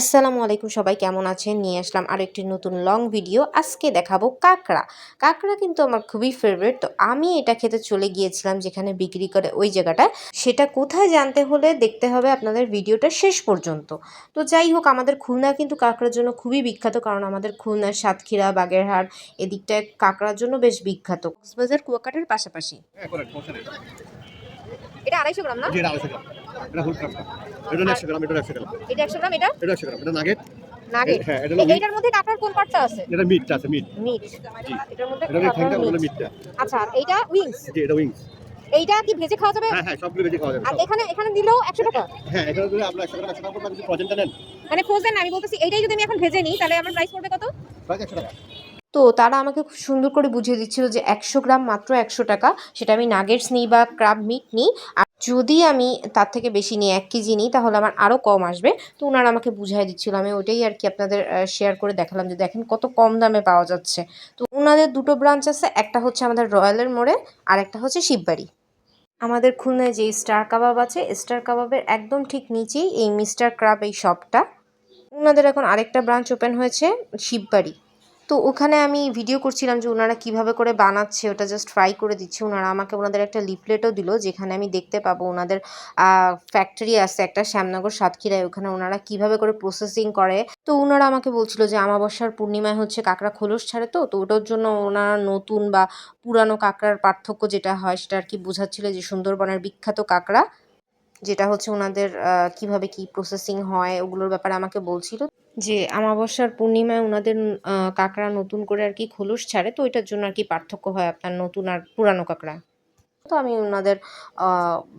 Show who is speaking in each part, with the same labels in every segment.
Speaker 1: আসসালামু আলাইকুম সবাই, কেমন আছেন? নিয়ে আসলাম আর একটি নতুন লং ভিডিও আজকে দেখাবো কাঁকড়া। কাঁকড়া কিন্তু আমার খুবই ফেভারিট তো আমি এটা খেতে চলে গিয়েছিলাম যেখানে বিক্রি করে ওই জায়গাটা সেটা কোথায় জানতে হলে দেখতে হবে আপনাদের ভিডিওটা শেষ পর্যন্ত। তো যাই হোক, আমাদের খুলনা কিন্তু কাঁকড়ার জন্য খুবই বিখ্যাত, কারণ আমাদের খুলনার সাতক্ষীরা, বাগেরহাট, এদিকটায় কাঁকড়ার জন্য বেশ বিখ্যাত। কক্সবাজার কুয়াকাটার পাশাপাশি। এটা আড়াইশো গ্রাম না?
Speaker 2: এটা আড়াইশো গ্রাম। এটা হুল এটা একশো গ্রাম এটা একশো গ্রাম।
Speaker 1: এটা একশো গ্রাম এটা?
Speaker 2: এটা একশো গ্রাম এটা নাগেট
Speaker 1: নাগেট
Speaker 2: হ্যাঁ এটা হলো
Speaker 1: মধ্যে কাঁকড়ার কোন পার্টটা আছে?
Speaker 2: এটা মিটটা আছে মিট
Speaker 1: মিট এটার মধ্যে
Speaker 2: মিটটা
Speaker 1: আচ্ছা এইটা উইংস
Speaker 2: জি এটা উইংস
Speaker 1: এইটা কি ভেজে খাওয়া যাবে?
Speaker 2: হ্যাঁ হ্যাঁ সবগুলো বেশি খাওয়া যাবে
Speaker 1: আর এখানে এখানে দিলেও একশো টাকা?
Speaker 2: হ্যাঁ এখানে একশো গ্রাম একশো টাকা পড়বে যদি প্রজেন্টটা নেন।
Speaker 1: মানে ফ্রোজেন আমি বলতেছি এইটাই যদি আমি এখন ভেজে নিই তাহলে আমার প্রাইস পড়বে কত?
Speaker 2: প্রায় একশো টাকা।
Speaker 1: তো তারা আমাকে খুব সুন্দর করে বুঝিয়ে দিচ্ছিল যে একশো গ্রাম মাত্র একশো টাকা, সেটা আমি নাগেটস নিই বা ক্রাব মিট নিই। আর যদি আমি তার থেকে বেশি নিই, এক কেজি নিই, তাহলে আমার আরও কম আসবে। তো ওনারা আমাকে বুঝাই দিচ্ছিল, আমি ওইটাই আর কি আপনাদের শেয়ার করে দেখালাম যে দেখেন কত কম দামে পাওয়া যাচ্ছে। তো ওনাদের দুটো ব্রাঞ্চ আছে, একটা হচ্ছে আমাদের রয়্যালের মোড়ে, আর একটা হচ্ছে শিববাড়ি। আমাদের খুলনায় যে স্টার কাবাব আছে স্টার কাবাবের একদম ঠিক নিচেই এই মিস্টার ক্রাব এই শপটা ওনাদের এখন আরেকটা ব্রাঞ্চ ওপেন হয়েছে, শিববাড়ি। তো ওখানে আমি ভিডিও করছিলাম যে ওনারা কীভাবে করে বানাচ্ছে, ওটা জাস্ট ফ্রাই করে দিচ্ছে। ওনারা আমাকে ওনাদের একটা লিফলেটও দিল যেখানে আমি দেখতে পাবো ওনাদের ফ্যাক্টরি আছে একটা শ্যামনগর সাতক্ষীরায়। ওখানে ওনারা কীভাবে করে প্রসেসিং করে। তো ওনারা আমাকে বলছিল যে আমাবস্যার পূর্ণিমায় হচ্ছে কাঁকড়া খোলস ছাড়ে তো তো ওটার জন্য ওনারা নতুন বা পুরানো কাঁকড়ার পার্থক্য যেটা হয় সেটা আর কি বোঝাচ্ছিল যে সুন্দরবনের বিখ্যাত কাঁকড়া। যেটা হচ্ছে ওনাদের কীভাবে কি প্রসেসিং হয়, ওগুলোর ব্যাপারে আমাকে বলছিল। যে আমাবস্যার পূর্ণিমায় ওনাদের কাঁকড়া নতুন করে আর কি খোলস ছাড়ে, তো ওইটার জন্য আর কি পার্থক্য হয় আপনার নতুন আর পুরানো কাঁকড়া? তো আমি ওনাদের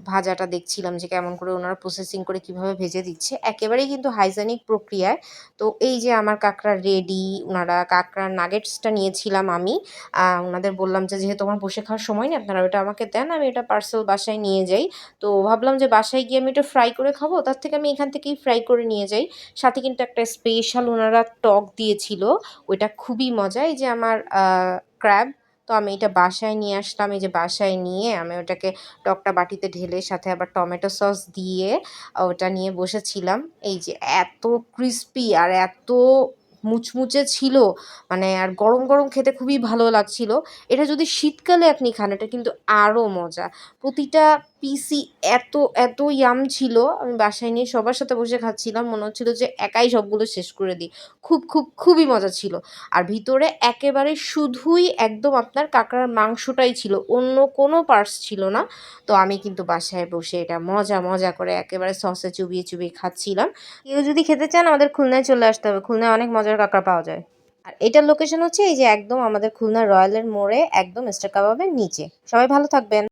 Speaker 1: ভাজাটা দেখছিলাম যে কেমন করে ওনারা প্রসেসিং করে কীভাবে ভেজে দিচ্ছে। একেবারেই কিন্তু হাইজেনিক প্রক্রিয়ায়। তো এই যে আমার কাঁকড়া রেডি ওনারা কাঁকড়ার নাগেটসটা নিয়েছিলাম আমি ওনাদের বললাম যে যেহেতু আমার বসে খাওয়ার সময় নেই, আপনারা ওটা আমাকে দেন, আমি এটা পার্সেল বাসায় নিয়ে যাই। তো ভাবলাম যে বাসায় গিয়ে আমি এটা ফ্রাই করে খাব, তার থেকে আমি এখান থেকেই ফ্রাই করে নিয়ে যাই। সাথে কিন্তু একটা স্পেশাল ওনারা টক দিয়েছিল, ওইটা খুবই মজা এই যে আমার ক্র্যাব তো আমি এটা বাসায় নিয়ে আসলাম। এই যে বাসায় নিয়ে আমি ওটাকে টকটা বাটিতে ঢেলে সাথে আবার টমেটো সস দিয়ে ওটা নিয়ে বসেছিলাম। এই যে এত ক্রিস্পি আর এত মুচমুচে ছিল মানে আর গরম গরম খেতে খুবই ভালো লাগছিল। এটা যদি শীতকালে আপনি খান, এটা কিন্তু আরও মজা। প্রতিটা পিসই এত এত ইয়াম ছিল, আমি বাসায় নিয়ে সবার সাথে বসে খাচ্ছিলাম, মনে হচ্ছিল যে একাই সবগুলো শেষ করে দিই। খুব খুব, খুবই মজা ছিল। আর ভিতরে একেবারে শুধুই একদম আপনার কাঁকড়ার মাংসটাই ছিল, অন্য কোনো পার্টস ছিল না। তো আমি কিন্তু বাসায় বসে এটা মজা মজা করে একেবারে সসে চুবিয়ে চুবিয়ে খাচ্ছিলাম। কেউ যদি খেতে চান, আমাদের খুলনায় চলে আসতে হবে। খুলনায় অনেক মজার কাঁকড়া পাওয়া যায়। আর এটার লোকেশন হচ্ছে এই যে একদম আমাদের খুলনা রয়্যালের মোড়ে, একদম স্টার কাবাবের নিচে। সবাই ভালো থাকবেন।